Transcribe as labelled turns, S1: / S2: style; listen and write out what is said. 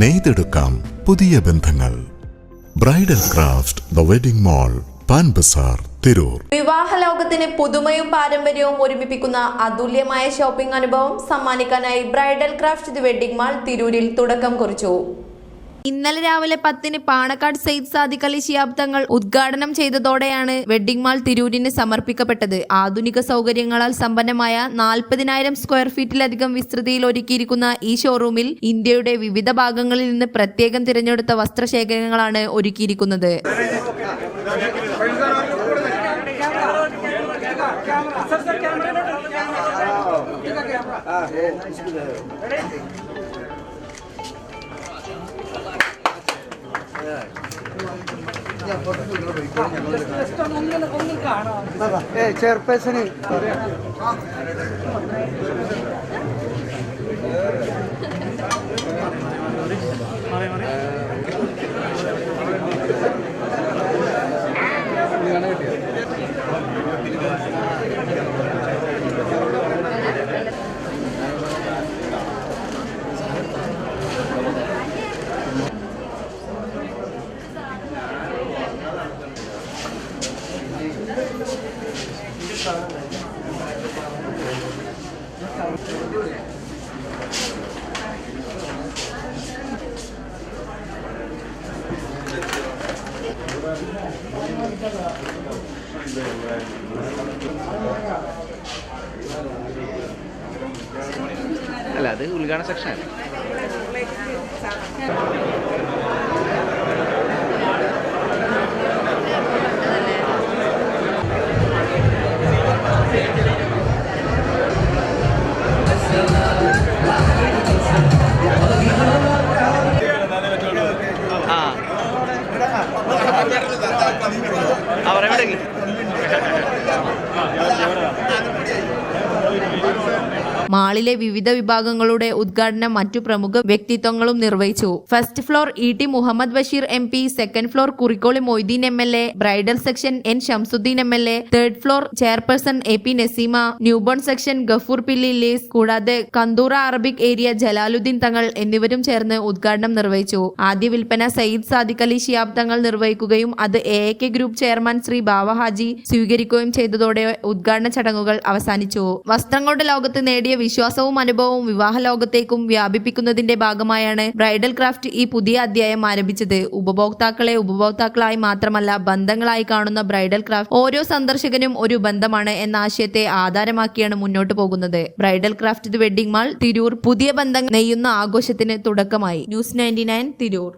S1: നെയ്തെടുക്കാം പുതിയ ബന്ധങ്ങൾ. Bridal craft the wedding mall Pan Bazar Tirur.
S2: വിവാഹ ലോകത്തിന് പുതുമയും പാരമ്പര്യവും ഒരുമിപ്പിക്കുന്ന അതുല്യമായ ഷോപ്പിംഗ് അനുഭവം സമ്മാനിക്കാനായി bridal craft the wedding mall തിരൂരിൽ തുടക്കം കുറിച്ചു. ഇന്നലെ രാവിലെ പത്തിന് പാണക്കാട് സെയ്ദ് സാദിഖ് അലി ശിയാബ് തങ്ങൾ ഉദ്ഘാടനം ചെയ്തതോടെയാണ് വെഡ്ഡിംഗ് മാൾ തിരൂരിന് സമർപ്പിക്കപ്പെട്ടത്. ആധുനിക സൗകര്യങ്ങളാൽ സമ്പന്നമായ നാൽപ്പതിനായിരം സ്ക്വയർ ഫീറ്റിലധികം വിസ്തൃതിയിൽ ഒരുക്കിയിരിക്കുന്ന ഈ ഷോറൂമിൽ ഇന്ത്യയുടെ വിവിധ ഭാഗങ്ങളിൽ നിന്ന് പ്രത്യേകം തിരഞ്ഞെടുത്ത വസ്ത്രശേഖരങ്ങളാണ് ഒരുക്കിയിരിക്കുന്നത്.
S3: ചെയർപേഴ്സണ്.
S4: അല്ല അത് ഉദ്ഘാടന സെക്ഷൻ അവരെവിടെയെങ്കിലും
S2: മാളിലെ വിവിധ വിഭാഗങ്ങളുടെ ഉദ്ഘാടനം മറ്റു പ്രമുഖ വ്യക്തിത്വങ്ങളും നിർവഹിച്ചു. First floor E T Muhammad Basheer M P second floor Kurukkoli Moideen M L A bridal section N Shamsudheen M L A third floor chairperson A P Naseema newborn section Gafoor pilly ലീസ് കൂടാതെ കന്തൂറ Arabic area Jalaluddin തങ്ങൾ എന്നിവരും ചേർന്ന് ഉദ്ഘാടനം നിർവഹിച്ചു. ആദ്യ വിൽപ്പന സയ്യിദ് സാദിഖ് അലി ഷിയാബ് തങ്ങൾ നിർവഹിക്കുകയും അത് A K group chairman Shri Bava Haji സ്വീകരിക്കുകയും ചെയ്തതോടെ ഉദ്ഘാടന ചടങ്ങുകൾ അവസാനിച്ചു. വസ്ത്രങ്ങളുടെ ലോകത്ത് നേടിയ വിശ്വാസവും അനുഭവവും വിവാഹ ലോകത്തേക്കും വ്യാപിപ്പിക്കുന്നതിന്റെ ഭാഗമായാണ് ബ്രൈഡൽ ക്രാഫ്റ്റ് ഈ പുതിയ അധ്യായം ആരംഭിച്ചത്. ഉപഭോക്താക്കളെ ഉപഭോക്താക്കളായി മാത്രമല്ല ബന്ധങ്ങളായി കാണുന്ന ബ്രൈഡൽ ക്രാഫ്റ്റ് ഓരോ സന്ദർശകനും ഒരു ബന്ധമാണ് എന്ന ആശയത്തെ ആധാരമാക്കിയാണ് മുന്നോട്ട് പോകുന്നത്. Bridal craft wedding mall Tirur. പുതിയ ബന്ധം നെയ്യുന്ന ആഘോഷത്തിന് തുടക്കമായി. News ninety Tirur.